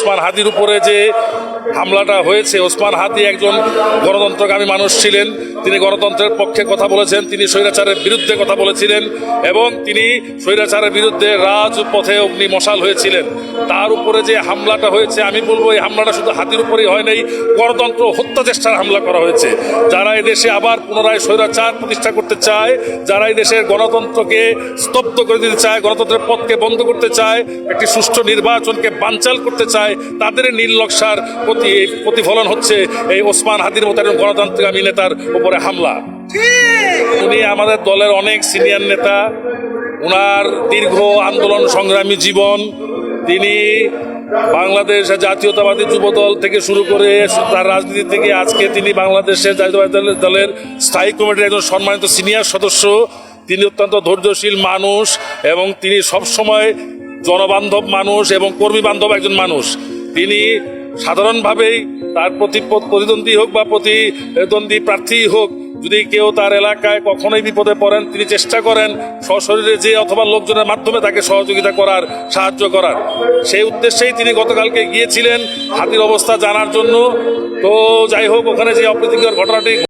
ওসমান হাদির উপরে যে হামলাটা হয়েছে ওসমান হাতি একজন গণতন্ত্রকামী মানুষ ছিলেন। তিনি গণতন্ত্রের পক্ষে কথা বলেছেন, তিনি স্বৈরাচারের বিরুদ্ধে কথা বলেছিলেন এবং তিনি স্বৈরাচারের বিরুদ্ধে রাজপথে অগ্নি মশাল হয়েছিলেন। তার উপরে যে হামলাটা হয়েছে, আমি বলব এই হামলাটা শুধু হাতির উপরেই হয় নাই, গণতন্ত্র হত্যা চেষ্টার হামলা করা হয়েছে। যারা এই দেশে আবার পুনরায় স্বৈরাচার প্রতিষ্ঠা করতে চায়, যারা দেশের গণতন্ত্রকে স্তব্ধ করে দিতে চায়, গণতন্ত্রের পথকে বন্ধ করতে চায়, একটি সুষ্ঠু নির্বাচনকে বানচাল করতে চায়, তাদের নির্লক্ষার প্রতি প্রতিফলন হচ্ছে এই ওসমান হাদির মতো গণতান্ত্রিক নেতার উপরে হামলা। উনি আমাদের দলের অনেক সিনিয়র নেতা, উনার দীর্ঘ আন্দোলন সংগ্রামী জীবন, তিনি বাংলাদেশ জাতীয়তাবাদী যুব দল থেকে শুরু করে তার রাজনীতি থেকে আজকে তিনি বাংলাদেশের জাতীয়তাবাদী দলের- দলের স্থায়ী কমিটির একজন সম্মানিত সিনিয়র সদস্য। তিনি অত্যন্ত ধৈর্যশীল মানুষ এবং তিনি সবসময় জনবান্ধব মানুষ এবং কর্মী বান্ধব একজন মানুষ। তিনি সাধারণভাবেই তার প্রতি প্রতিদ্বন্দ্বী হোক বা প্রতিদ্বন্দ্বী প্রার্থী হোক, যদি কেউ তার এলাকায় কখনোই বিপদে পড়েন, তিনি চেষ্টা করেন সশরীরে যে অথবা লোকজনের মাধ্যমে তাকে সহযোগিতা করার, সাহায্য করার। সেই উদ্দেশ্যেই তিনি গতকালকে গিয়েছিলেন, হাতির অবস্থা জানার জন্য। তো যাই হোক, ওখানে যে অপ্রীতিকর ঘটনাটি